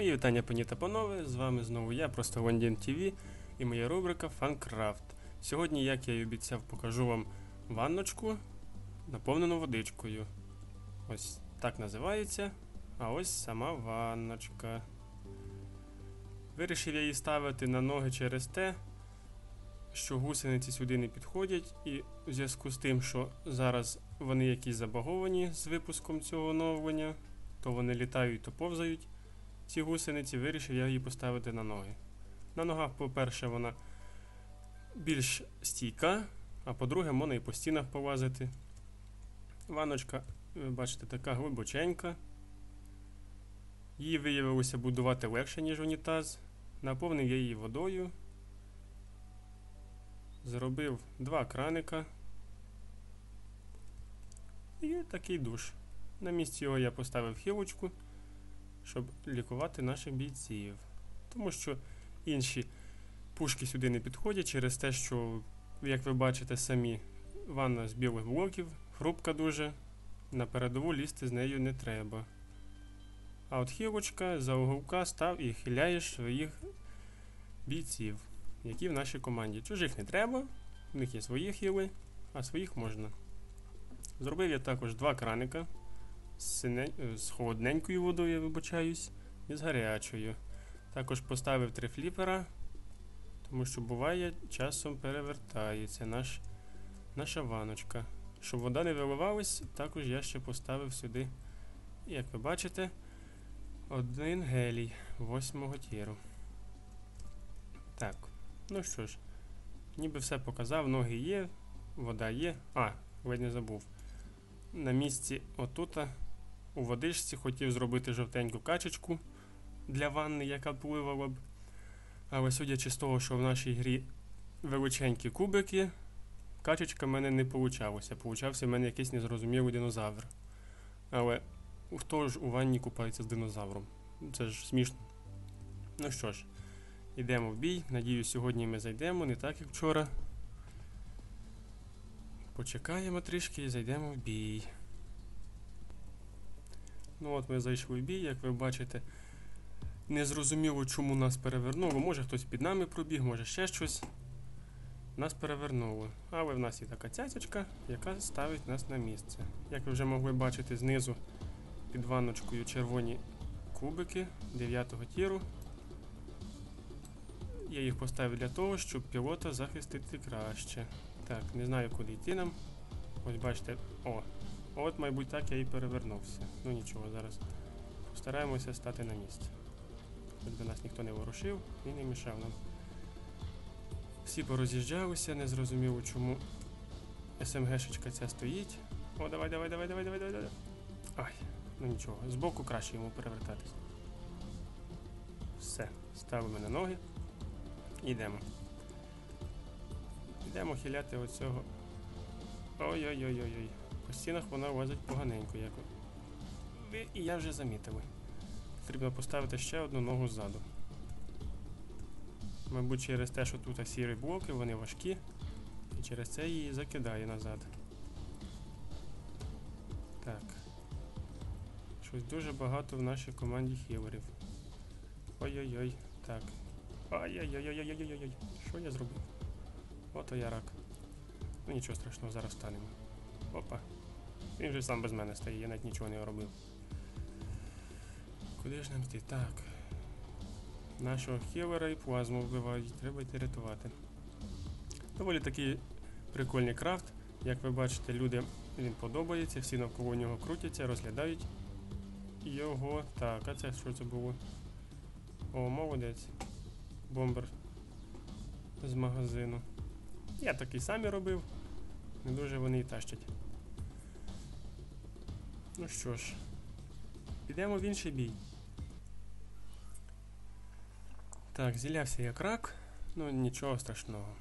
Мої вітання, пані та панове. З вами знову я, просто Вандін ТВ і моя рубрика Фанкрафт. Сьогодні, як я і обіцяв, покажу вам ванночку, наповнену водичкою. Ось так називається. А ось сама ванночка. Вирішив я її ставити на ноги через те, що гусениці сюди не підходять, і у зв'язку з тим, що зараз вони якісь забаговані з випуском цього оновлення, то вони літають, то повзають ці гусениці, вирішив я її поставити на ноги. На ногах, по-перше, вона більш стійка, а по-друге, можна і по стінах полазити. Ваночка, ви бачите, така глибоченька. Її виявилося будувати легше, ніж унітаз. Наповнив я її водою. Зробив два краника. І такий душ. На місці його я поставив хілочку щоб лікувати наших бійців. Тому що інші пушки сюди не підходять через те, що, як ви бачите самі, ванна з білих блоків, хрупка дуже, на передову лізти з нею не треба. А от хілочка за уголка став і хиляєш своїх бійців, які в нашій команді. Чужих не треба, в них є свої хіли, а своїх можна. Зробив я також два краника з, холодненькою водою, я вибачаюсь, і з гарячою. Також поставив три фліпера, тому що буває, часом перевертається наш... наша ваночка. Щоб вода не виливалась, також я ще поставив сюди, як ви бачите, один гелій восьмого тіру. Так, ну що ж, ніби все показав, ноги є, вода є. А, ледь не забув. На місці отута у водичці хотів зробити жовтеньку качечку для ванни, яка пливала б. Але судячи з того, що в нашій грі величенькі кубики, качечка в мене не получалося. Получався в мене якийсь незрозумілий динозавр. Але хто ж у ванні купається з динозавром? Це ж смішно. Ну що ж, йдемо в бій. Надіюсь, сьогодні ми зайдемо, не так як вчора. Почекаємо трішки і зайдемо в бій. Ну от ми зайшли в бій, як ви бачите. Не зрозуміло, чому нас перевернуло. Може хтось під нами пробіг, може ще щось. Нас перевернуло. Але в нас є така цяцячка, яка ставить нас на місце. Як ви вже могли бачити, знизу під ванночкою червоні кубики 9 тіру. Я їх поставив для того, щоб пілота захистити краще. Так, не знаю, куди йти нам. Ось бачите, о, От, мабуть, так я і перевернувся. Ну нічого, зараз постараємося стати на місці. Хоч би нас ніхто не ворушив і не мішав нам. Всі пороз'їжджалися, не зрозуміло, чому СМГшечка ця стоїть. О, давай, давай, давай, давай, давай, давай, давай. Ай, ну нічого, збоку краще йому перевертатись. Все, ставимо на ноги. Йдемо. Йдемо хиляти оцього. Ой-ой-ой-ой-ой. По стінах вона лазить поганенько. як ви І я вже замітив. Потрібно поставити ще одну ногу ззаду. Мабуть, через те, що тут сірі блоки, вони важкі. І через це її закидає назад. Так. Щось дуже багато в нашій команді хілерів. Ой-ой-ой. Так. Ай-яй-яй-яй-яй-яй-яй. Що я зробив? Ото я рак. Ну нічого страшного, зараз станемо. Опа. Він вже сам без мене стає, я навіть нічого не робив. Куди ж нам йти? Так. Нашого хілера і плазму вбивають, треба йти рятувати. Доволі такий прикольний крафт. Як ви бачите, людям він подобається, всі навколо нього крутяться, розглядають його. Так, а це що це було? О, молодець. Бомбер з магазину. Я такий самі робив. Не дуже вони і тащать. Ну що ж, підемо в інший бій. Так, зілявся як рак, ну нічого страшного.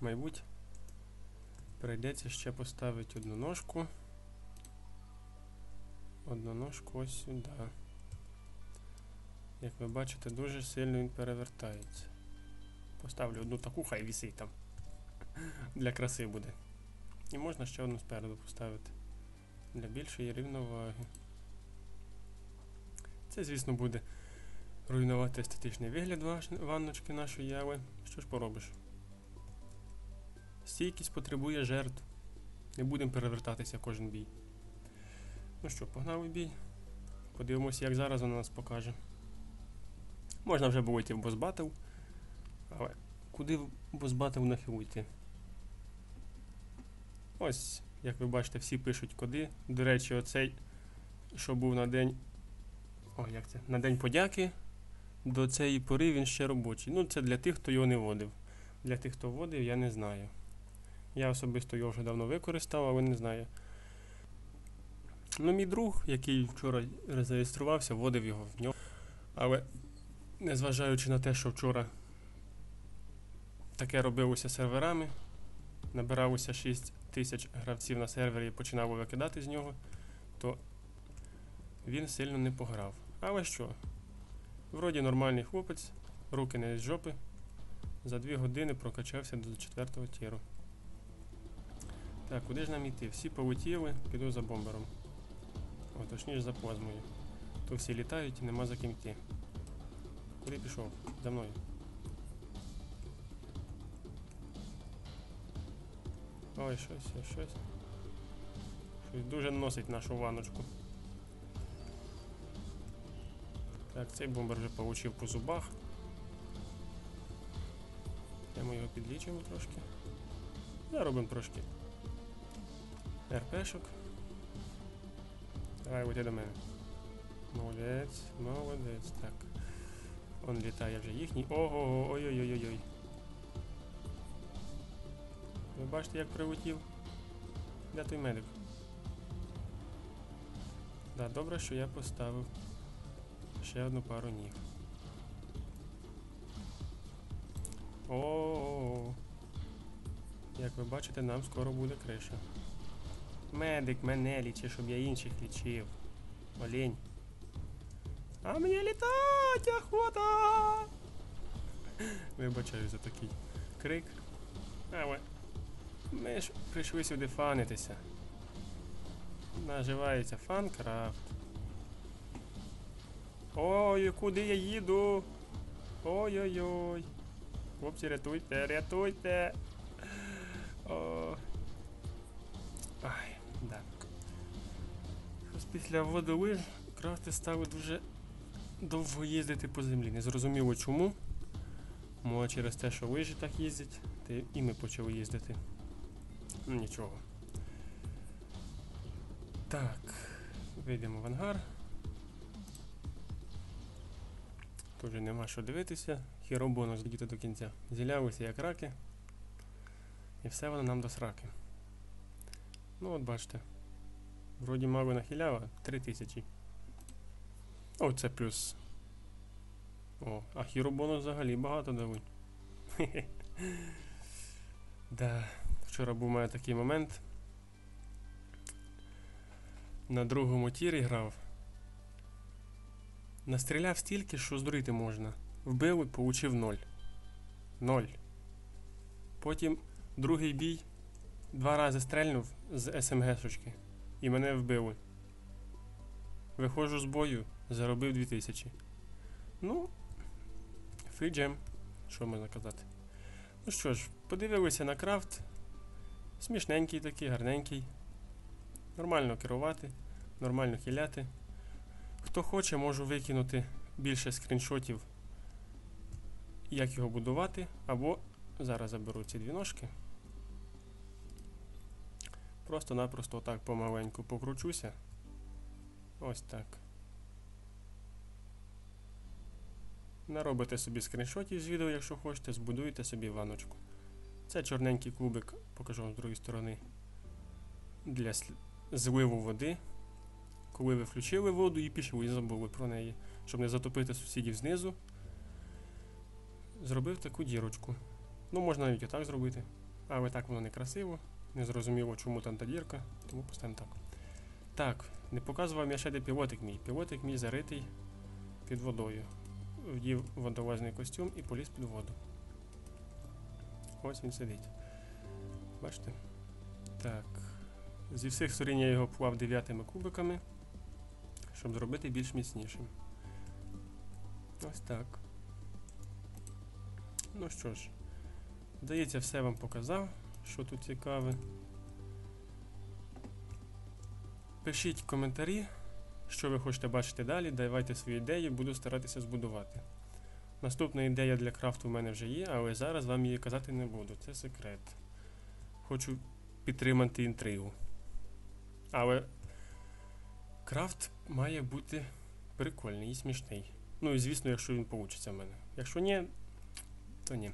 Мабуть, прийдеться ще поставити одну ножку. Одну ножку ось сюди. Як ви бачите, дуже сильно він перевертається. Поставлю одну таку, хай вісить там. Для краси буде. І можна ще одну спереду поставити для більшої рівноваги. Це, звісно, буде руйнувати естетичний вигляд ванночки нашої яви. Що ж поробиш? Стійкість потребує жертв. Не будемо перевертатися кожен бій. Ну що, погнав бій. Подивимося, як зараз вона нас покаже. Можна вже було йти в босбатл. Але куди в босбатл нахил йти? Ось, як ви бачите, всі пишуть коди. До речі, оцей, що був на день. О, як це? На день подяки. До цієї пори він ще робочий. Ну, це для тих, хто його не вводив. Для тих, хто вводив, я не знаю. Я особисто його вже давно використав, але не знаю. Ну, мій друг, який вчора зареєструвався, вводив його в нього. Але незважаючи на те, що вчора таке робилося серверами, набиралося 6 тисяч гравців на сервері і починало викидати з нього, то він сильно не пограв. Але що? Вроді нормальний хлопець, руки не з жопи. За 2 години прокачався до 4 тіру. Так, куди ж нам йти? Всі полетіли, піду за бомбером. О, точніше за плазмою. То всі літають і нема за ким йти. Куди пішов? За мною. Ой, щось, щось, щось. Дуже носить нашу ваночку. Так, цей бомбер вже получив по зубах. Ми його підлічуємо трошки. Заробимо трошки. РПшок. Давай лети до мене. Молодець, молодець. Так. Он літає вже їхній. Ого, ой-ой-ой-ой. Ви бачите, як прилетів? Де той медик? Да, добре, що я поставив ще одну пару ніг. О, як ви бачите, нам скоро буде криша. Медик мене лічи, щоб я інших лічив. Олень. А мені літать охота! Вибачаю за такий крик. Але ми ж прийшли сюди фанитися. Наживається фанкрафт. Ой, куди я їду? Ой-ой-ой. Хлопці, рятуйте, рятуйте. О. Ай, да. Щось після водолиж крафти стали дуже довго їздити по землі. Не зрозуміло чому. Може через те, що лижі так їздять, і ми почали їздити. Нічого. Так, вийдемо в ангар. Тут вже нема що дивитися. Хіробонус діти до кінця. Зілялися як раки. І все воно нам до сраки. Ну от бачите. Вроді мало нахилява 3000. О, це плюс. О, а хіробонус взагалі багато дали. Да. Вчора був у мене такий момент. На другому тірі грав. Настріляв стільки, що здурити можна. Вбив і получив ноль. Ноль. Потім другий бій. Два рази стрельнув з СМГ-шечки. І мене вбили. Виходжу з бою, заробив 2000. Ну, фріджем. Що можна казати? Ну що ж, подивилися на крафт. Смішненький такий, гарненький. Нормально керувати, нормально хиляти. Хто хоче, можу викинути більше скріншотів, як його будувати, або зараз заберу ці дві ножки. Просто-напросто отак помаленьку покручуся. Ось так. Наробите собі скріншотів з відео, якщо хочете, збудуйте собі ваночку. Це чорненький кубик, покажу вам з другої сторони. Для зливу води. Коли ви включили воду і пішли і забули про неї, щоб не затопити сусідів знизу, зробив таку дірочку. Ну, можна навіть отак зробити. Але так воно не красиво. Не зрозуміло, чому там та дірка, тому поставимо так. Так, не показував я ще де пілотик мій. Пілотик мій заритий під водою. Вдів водолазний костюм і поліз під воду. Ось він сидить. Бачите? Так. Зі всіх сторін я його плав дев'ятими кубиками, щоб зробити більш міцнішим. Ось так. Ну що ж, здається, все вам показав, що тут цікаве. Пишіть коментарі, що ви хочете бачити далі, давайте свої ідеї, буду старатися збудувати. Наступна ідея для крафту в мене вже є, але зараз вам її казати не буду. Це секрет. Хочу підтримати інтригу. Але крафт має бути прикольний і смішний. Ну і звісно, якщо він вийде в мене. Якщо ні, то ні.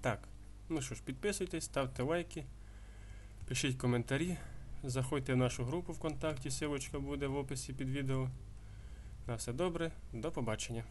Так. Ну що ж, підписуйтесь, ставте лайки, пишіть коментарі, заходьте в нашу групу ВКонтакті, силочка буде в описі під відео. На все добре, до побачення.